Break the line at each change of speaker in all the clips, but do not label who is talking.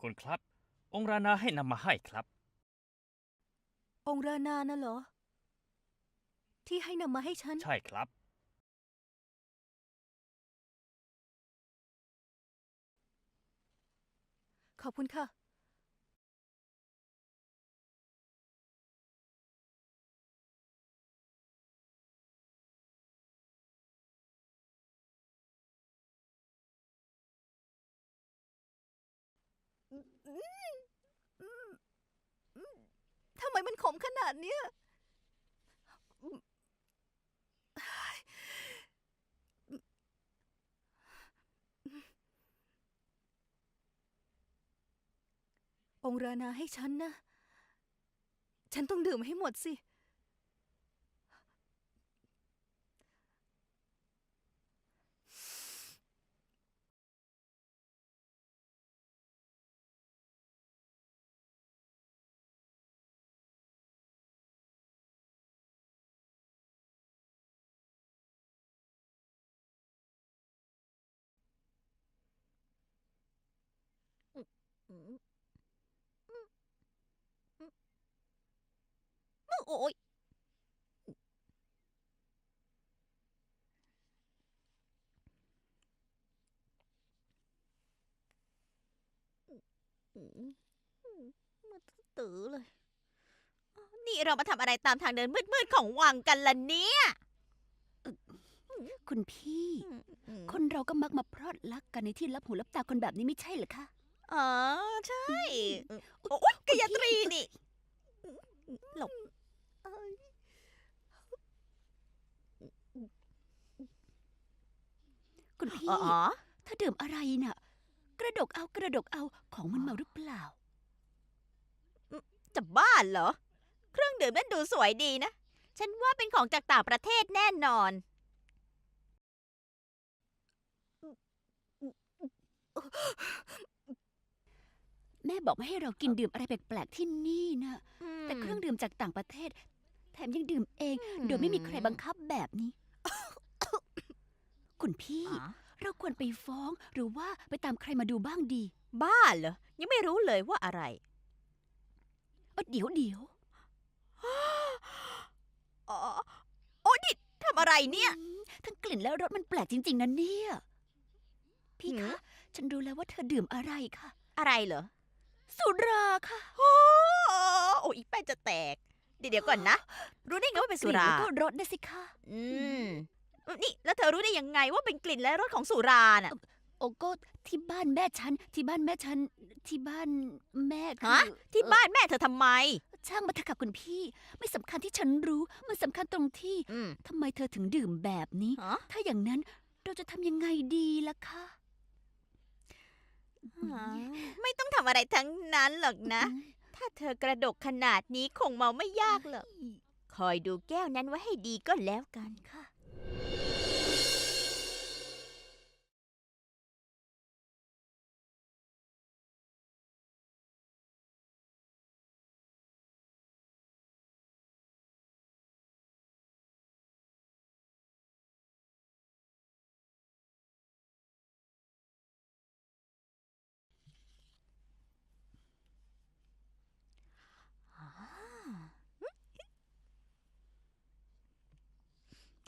คุณครับ องค์รานาให้นำมาให้ครับ
องค์รานาน่ะเหรอ ที่ให้นำมาให้ฉัน
ใช่ครับ
ขอบคุณค่ะ ทำไมมันขมขนาดเนี้ยองรานาให้ฉันนะ ฉันต้องดื่มให้หมดสิ
โอ้ยมาตื้อเลย นี่เรามาทำอะไรตามทางเดินมืดๆของวังกันล่ะเนี่ย
คุณพี่ คนเราก็มักมาพรอดรักกันในที่รับหูรับตาคนแบบนี้ไม่ใช่เหรอคะ
อ๋อ ใช่โอ้ยกายตรีนี่หลบ
คุณพี่
อ๋อ
ถ้าดื่มอะไรน่ะ กระดกเอากระดกเอาของมันเมาหรือเปล่า
จะบ้าเหรอ เครื่องดื่มนั่นดูสวยดีนะ ฉันว่าเป็นของจากต่างประเทศแน่นอน
แม่บอกไม่ให้เรากินดื่มอะไรแปลกๆที่นี่นะ แต่เครื่องดื่มจากต่างประเทศ แถมยังดื่มเอง โดยไม่มีใครบังคับแบบนี้ คุณพี่
อ๋อ
เราควรไปฟ้องหรือว่าไปตามใครมาดูบ้างดี
บ้าเหรอ ยังไม่รู้เลยว่าอะไร
เอ้อเดี๋ยวเดี๋ยว
อ๋อโอ้ดิทำอะไรเนี่ย
อืมทั้งกลิ่นและรสมันแปลกจริง ๆนะเนี่ย พี่
หือ
คะ ฉันรู้แล้วว่าเธอดื่มอะไรค่ะ
อะไรเหรอ
สุราค่ะ
โอ้โอ้อีแป้นจะแตก เดี๋ยวเดี๋ยวก่อนนะ รู้ได้ไงว่าเป็นสุ
กลิ่น
รา
แล้วก็รสนะสิคะ
อืม นี่แล้วเธอรู้ได้ยังไงว่าเป็นกลิ่นและรสของสุราน่ะ
โอโก็ที่บ้านแม่ฉัน ที่บ้านแม่ฉัน ที่บ้านแม่คื
ฮะ
อ
ที่
เอ่อ
บ้านแม่เธอทำไม
ช่างมาเถอะค่ะคุณพี่ ไม่สำคัญที่ฉันรู้ มันสำคัญตรงที่
อืม
ทำไมเธอถึงดื่มแบบนี้
ฮะ
ถ้าอย่างนั้นเราจะทำยังไงดีล่ะคะ
ไม่ต้องทำอะไรทั้งนั้นหรอกนะ ถ้าเธอกระดกขนาดนี้คงเมาไม่ยากหรอก คอยดูแก้วนั้นไว้ให้ดีก็แล้วกันค่ะ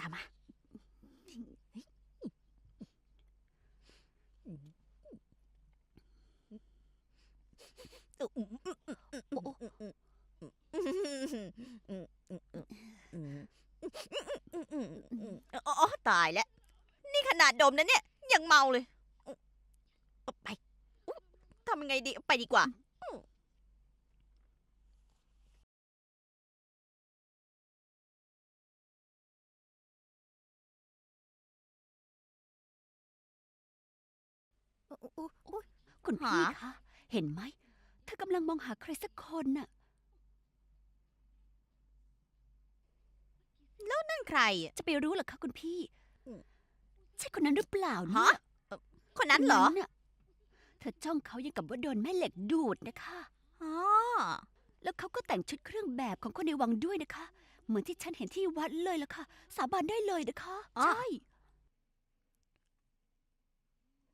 ตามมา อ๋อตายแล้ว นี่ขนาดดมนะเนี่ย ยังเมาเลย ไปทำยังไงดี ไปดีกว่า
คุณ
หา
พี่คะ เห็นไหม เธอกำลังมองหาใครสักคนน่ะ
นั่นใครอะ
จะไปรู้เหรอคะคุณพี่
อืม
ใช่คนนั้นหรือเปล่าเนี่
ฮะ
ย
คนนั้นเหรอ
คน่ะเธอจ้องเขายังกับว่าโดนแม่เหล็กดูดนะคะ
อ๋อ
แล้วเขาก็แต่งชุดเครื่องแบบของคนในวังด้วยนะคะ เหมือนที่ฉันเห็นที่วัดเลยล่ะค่ะ สาบานได้เลยนะคะ
อ๋อ
ใช่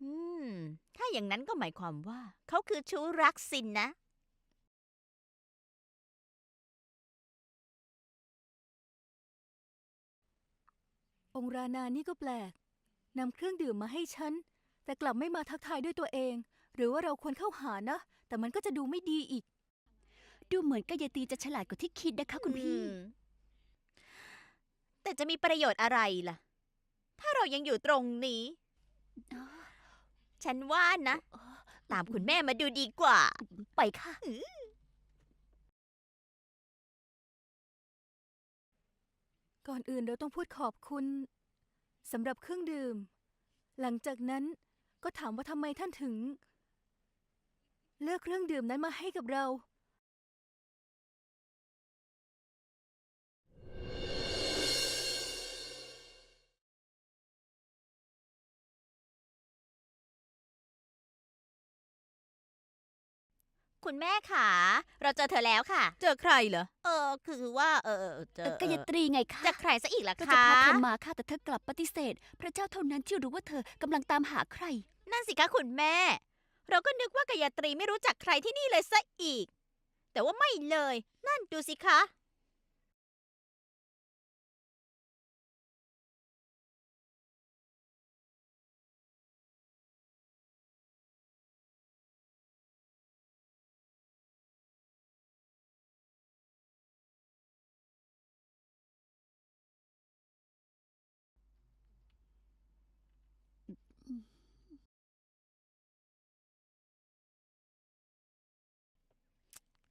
อืม ถ้าอย่างนั้นก็หมายความว่า เขาคือชู้รักสินนะ
องค์รานานี่ก็แปลกนำเครื่องดื่มมาให้ฉัน แต่กลับไม่มาทักทายด้วยตัวเอง หรือว่าเราควรเข้าหานะ แต่มันก็จะดูไม่ดีอีก
ดูเหมือนกายตีจะฉลาดกว่าที่คิดนะคะ คุณพี่
อืม แต่จะมีประโยชน์อะไรล่ะ ถ้าเรายังอยู่ตรงนี้
อ๋อ
ฉันว่านะ ตามคุณแม่มาดูดีกว่า
ไปค่ะ
ก่อนอื่นเราต้องพูดขอบคุณสำหรับเครื่องดื่ม หลังจากนั้นก็ถามว่าทำไมท่านถึง เลือกเครื่องดื่มนั้นมาให้กับเรา
คุณแม่ค่ะ เราเจอเธอแล้วค่ะ
เจอใครเหรอ
เออ คือว่าเออเจอ
กายตรีไงคะ
จะใครซะอีกล่ะ
ก็
คะ
จะพาเธอมาค่ะแต่เธอกลับปฏิเสธ พระเจ้าเท่านั้นที่รู้ว่าเธอกำลังตามหาใคร
นั่นสิคะคุณแม่ เราก็นึกว่ากายตรีไม่รู้จักใครที่นี่เลยซะอีก แต่ว่าไม่เลย นั่นดูสิคะ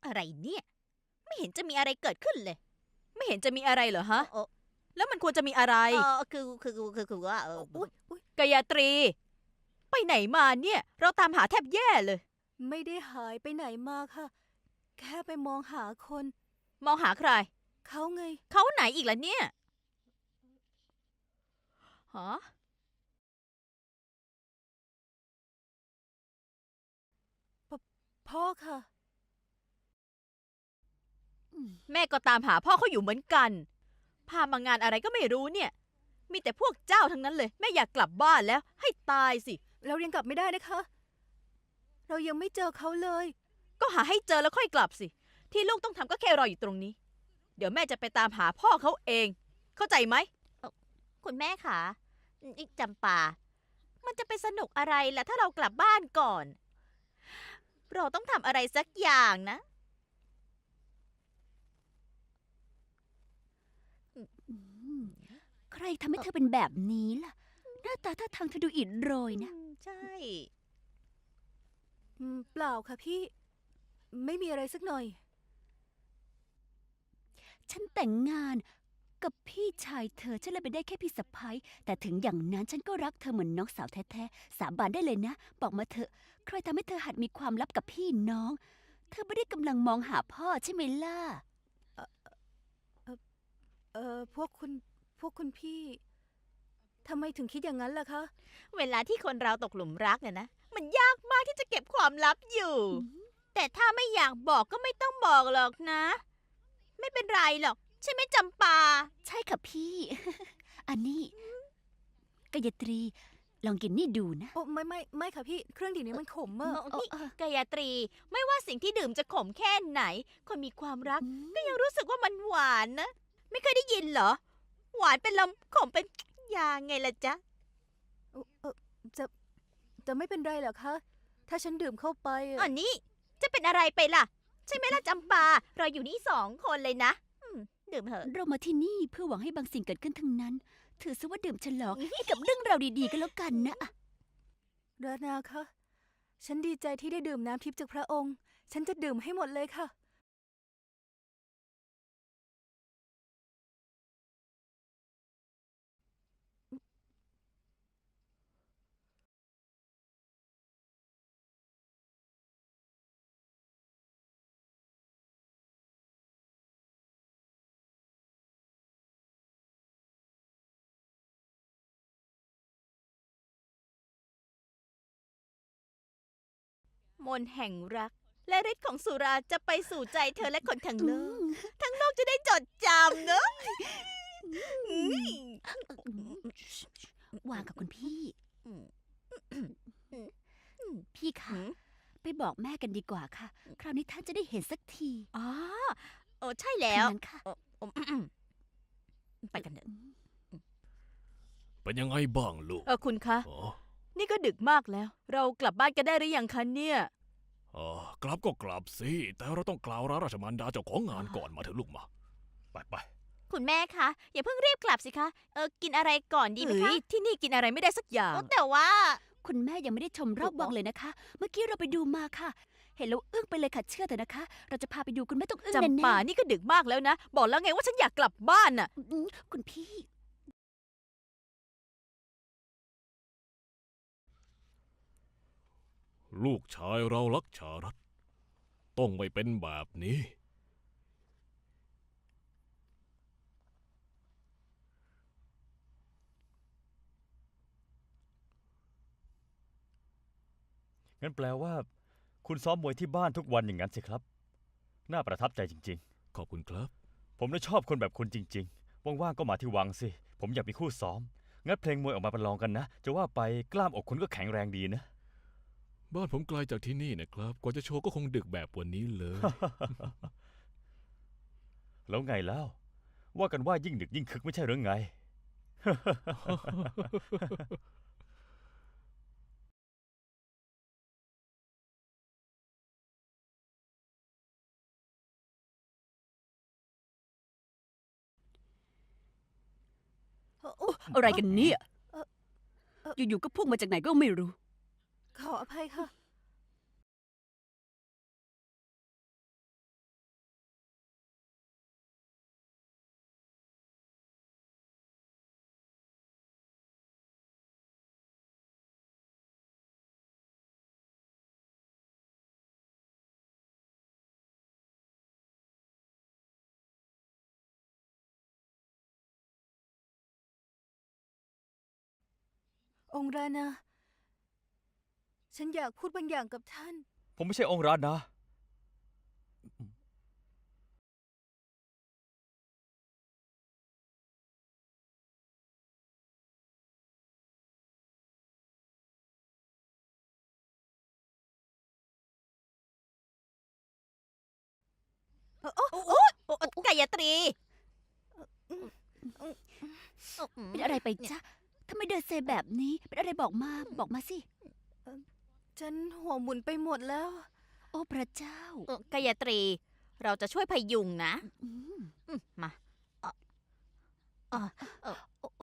อะไรเนี่ย ไม่เห็นจะมีอะไรเกิดขึ้นเลย
ไม่เห็นจะมีอะไรเหรอฮะ
เออ
แล้วมันควรจะมีอะไร
เออคือคือคือคือคือว่าเออ
อุ๊ยอุ๊ยกายตรี ไปไหนมาเนี่ย เราตามหาแทบแย่เลย ไม่ได้หายไปไหนมาค่ะ แค่ไปมองหาคน
มองหาใคร
เขาไง
เขาไหนอีกล่ะเนี่ยฮะ
พ่อค่ะ
แม่ก็ตามหาพ่อเขาอยู่เหมือนกัน พามางานอะไรก็ไม่รู้เนี่ย มีแต่พวกเจ้าทั้งนั้นเลย แม่อยากกลับบ้านแล้ว ให้ตายสิ
เรายังกลับไม่ได้นะคะ เรายังไม่เจอเขาเลย
ก็หาให้เจอแล้วค่อยกลับสิ ที่ลูกต้องทำก็แค่รออยู่ตรงนี้ เดี๋ยวแม่จะไปตามหาพ่อเขาเอง เข้าใจไหม คุณแม่คะอีกจำปา มันจะไปสนุกอะไรล่ะถ้าเรากลับบ้านก่อน เราต้องทำอะไรสักอย่างนะ
อืมใครทำให้เธอเป็นแบบนี้ล่ะ หน้าตาท่าทางเธอดูอิดโรยนะ
อืมใช่
อืมเปล่าค่ะพี่ ไม่มีอะไรสักหน่อย
ฉันแต่งงานกับพี่ชายเธอ ฉันเลยไปได้แค่พี่สะพ้ยแต่ถึงอย่างนั้นฉันก็รักเธอเหมือนน้องสาวแท้ๆ สาบานได้เลยนะ บอกมาเถอะ ใครทำให้เธอหัดมีความลับกับพี่น้อง เธอไม่ได้กำลังมองหาพ่อใช่ไหมล่ะ
เออพวกคุณพวกคุณพี่ทำไมถึงคิดอย่างนั้นล่ะคะ
เวลาที่คนเราตกหลุมรักเนี่ยนะ มันยากมากที่จะเก็บความลับอยู่ แต่ถ้าไม่อยากบอกก็ไม่ต้องบอกหรอกนะ ไม่เป็นไรหรอก ใช่ไหมจำปา
ใช่ค่ะพี่ อันนี้ กายตรี ลองกินนี่ดูนะ
โอ้ไม่ไม่ไม่ค่ะพี่เครื่องดื่มนี้มันขมอะ
เออนี่
เออ
กายตรี ไม่ว่าสิ่งที่ดื่มจะขมแค่ไหน คนมีความรัก
อืม
ก็ยังรู้สึกว่ามันหวานนะ ไม่เคยได้ยินเหรอ หวานเป็นลมขมเป็นยาไงล่ะจ๊ะ
เออเออจะจะไม่เป็นไรเหรอคะ ถ้าฉันดื่มเข้าไปอะ
อันนี้จะเป็นอะไรไปล่ะ ใช่ไหมล่ะจำปา เราอยู่นี่สองคนเลยนะอืมดื่มเถอะ
เรามาที่นี่เพื่อหวังให้บางสิ่งเกิดขึ้นทั้งนั้น ถือซะว่าดื่มฉลองให้กับเรื่องราวดีๆกันแล้วกันนะอะ
รานาคะ ฉันดีใจที่ได้ดื่มน้ำทิพย์จากพระองค์ ฉันจะดื่มให้หมดเลยค่ะ
มนต์แห่งรัก และฤทธิ์ของสุราจะไปสู่ใจเธอและคนทั้งโล
อื
ก
ม
ทั้งโลกจะได้จดจำเนอะอืม
วางกับคุณพี่
อืม
พี่คะ
หืม
ไปบอกแม่กันดีกว่าค่ะ คราวนี้ท่านจะได้เห็นสักที
อ๋อเออใช่แล้ว
ทางนั้นค่ะ
อืมอืมไปกันเถอะ
เป็นยังไงบ้างลูก
เออคุณคะ
อ๋อ
นี่ก็ดึกมากแล้ว เรากลับบ้านกันได้หรือยังคะเนี่ย
อ๋อกลับก็กลับสิ แต่เราต้องกล่าวลาราชมันดาเจ้าของงานก่อนมาเถอะลูกมา
ไปไป
คุณแม่คะ อย่าเพิ่งรีบกลับสิคะเออกินอะไรก่อนดีไหมคะที่นี่กินอะไรไม่ได้สักอย่างแต่ว่า
คุณแม่ยังไม่ได้ชมรอบวังเลยนะคะ เมื่อกี้เราไปดูมาค่ะ เห็นแล้วอึ้งไปเลยค่ะเชื่อเถอะนะคะ เราจะพาไปดูคุณแม่ต้องอึ้งแน่
จำป่านี่ก็ดึกมากแล้วนะ บอกแล้วไงว่าฉันอยากกลับบ้านน่ะ
ๆอืมคุณพี่
ลูกชายเรารักชารัตต้องไม่เป็นแบบนี้
งั้นแปลว่า คุณซ้อมมวยที่บ้านทุกวันอย่างนั้นสิครับ น่าประทับใจจริง
ขอบคุณครับ
ๆ ผมน่ะชอบคนแบบคุณจริง ๆ ว่างๆก็มาที่วังสิ ผมอยากมีคู่ซ้อม งั้นเพลงมวยออกมาประลองกันนะ จะว่าไปกล้ามอกคุณก็แข็งแรงดีนะ
บ้านผมไกลจากที่นี่นะครับ กว่าจะโชว์ก็คงดึกแบบวันนี้เลย
แล้วไงแล้ว ว่ากันว่ายิ่งดึกยิ่งคึกไม่ใช่หรือไง
อะไรกันเนี่ย
เอ่อเอ่อ
อยู่ๆก็พุ่งมาจากไหนก็ไม่รู้
ขออภัยค่ะ องค์รานา ฉันอยากพูดบางอย่างกับท่าน
ผมไม่ใช่องค์รัตน์นะ
โอ้โอ้โอ้ไก่ยาตรี
เป็นอะไรไปจ๊ะทำไมเดินเซแบบนี้ เป็นอะไรบอกมา บอกมาสิ
ฉันหัวหมุนไปหมดแล้ว
โอ้พระเจ้า
เออกายตรี เราจะช่วยพยุงนะ
อืม
อืมมาเอ่อเอ่อเอ่อ